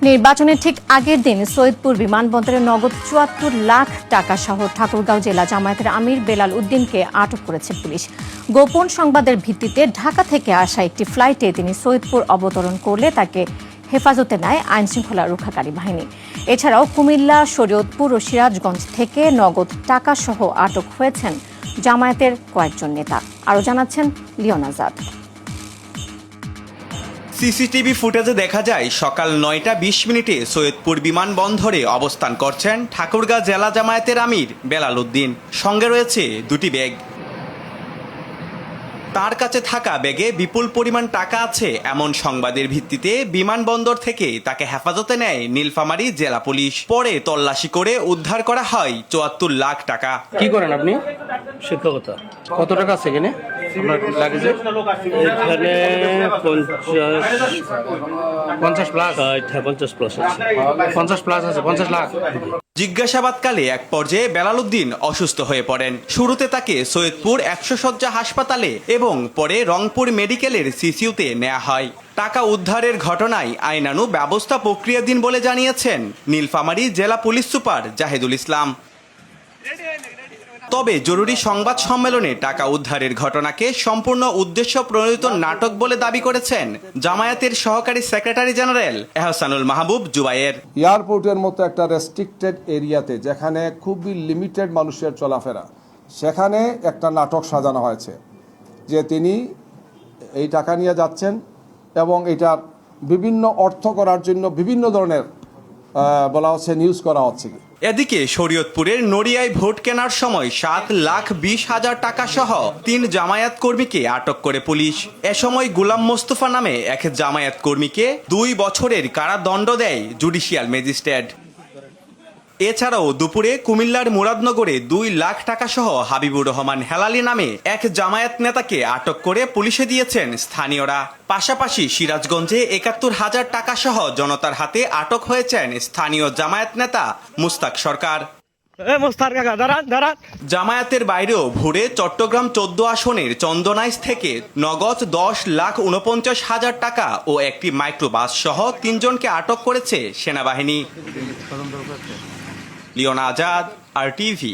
নির্বাচনের ঠিক আগের দিন সৈয়দপুর বিমানবন্দরে নগদ চুয়াত্তর লাখ টাকা সহ ঠাকুরগাঁও জেলা জামায়াতের আমির বেলাল উদ্দিনকে আটক করেছে পুলিশ। গোপন সংবাদের ভিত্তিতে ঢাকা থেকে আসা একটি ফ্লাইটে তিনি সৈয়দপুর অবতরণ করলে তাকে হেফাজতে নেয় আইনশৃঙ্খলা রক্ষাকারী বাহিনী। এছাড়াও কুমিল্লা, শরীয়তপুর ও সিরাজগঞ্জ থেকে নগদ টাকা সহ আটক হয়েছেন জামায়াতের কয়েকজন নেতা। আরও জানাচ্ছেন লিওন আজাদ। সিসিটিভি ফুটেজে দেখা যায়, সকাল নয়টা বিশ মিনিটে সৈয়দপুর বিমানবন্দরে অবস্থান করছেন ঠাকুরগাঁ জেলা জামায়াতের আমির বেলাল উদ্দিন। সঙ্গে রয়েছে দুটি ব্যাগ। তার কাছে থাকা ব্যাগে বিপুল পরিমাণ টাকা আছে এমন সংবাদের ভিত্তিতে বিমানবন্দর থেকে তাকে হেফাজতে নেয় নীলফামারী জেলা পুলিশ। পরে তল্লাশি করে উদ্ধার করা হয় চুয়াত্তর লাখ টাকা। কি করেন আপনি? শিক্ষকতা। কত টাকা আছে এখানে? পঞ্চাশ পঞ্চাশ প্লাস হ্যাঁ পঞ্চাশ প্লাস আছে। পঞ্চাশ প্লাস আছে পঞ্চাশ লাখ। জিজ্ঞাসাবাদকালে এক পর্যায়ে বেলালুদ্দিন অসুস্থ হয়ে পড়েন। শুরুতে তাকে সৈয়দপুর একশো শয্যা হাসপাতালে এবং পরে রংপুর মেডিকেলের সিসিউতে নেওয়া হয়। টাকা উদ্ধারের ঘটনায় আইনানু ব্যবস্থা প্রক্রিয়াধীন বলে জানিয়েছেন নীলফামারী জেলা পুলিশ সুপার জাহেদুল ইসলাম। তবে জরুরি সংবাদ সম্মেলনে টাকা উদ্ধারের ঘটনাকে সম্পূর্ণ উদ্দেশ্য প্রণোদিত নাটক বলে দাবি করেছেন জামায়াতের সহকারী সেক্রেটারি জেনারেল এহসানুল মাহবুব জুবাইয়ের এয়ারপোর্টের মতো একটা রেস্ট্রিক্টেড এরিয়াতে যেখানে খুবই লিমিটেড মানুষের চলাফেরা, সেখানে একটা নাটক সাজানো হয়েছে যে তিনি এই টাকা নিয়ে যাচ্ছেন এবং এটার বিভিন্ন অর্থ করার জন্য বিভিন্ন ধরনের বলা হচ্ছে নিউজ করা হচ্ছে। এদিকে শরীয়তপুরের নড়িয়ায় ভোট কেনার সময় সাত লাখ বিশ হাজার টাকা সহ তিন জামায়াত কর্মীকে আটক করে পুলিশ। এ সময় গুলাম মোস্তফা নামে এক জামায়াত কর্মীকে দুই বছরের কারাদণ্ড দেয় জুডিশিয়াল ম্যাজিস্ট্রেট। এছাড়াও দুপুরে কুমিল্লার মুরাদনগরে দুই লাখ টাকা সহ হাবিবুর রহমান হেলালি নামে এক জামায়াত নেতাকে আটক করে পুলিশে দিয়েছেন স্থানীয়রা। পাশাপাশি সিরাজগঞ্জে একাত্তর হাজার টাকা সহ জনতার হাতে আটক হয়েছেন স্থানীয় জামায়াত নেতা মুস্তাক সরকার। জামায়াতের বাইরেও ভোরে চট্টগ্রাম চোদ্দ আসনের চন্দনাইস থেকে নগদ দশ লাখ উনপঞ্চাশ হাজার টাকা ও একটি মাইক্রোবাস সহ তিনজনকে আটক করেছে সেনাবাহিনী। Leon Azad, R TV.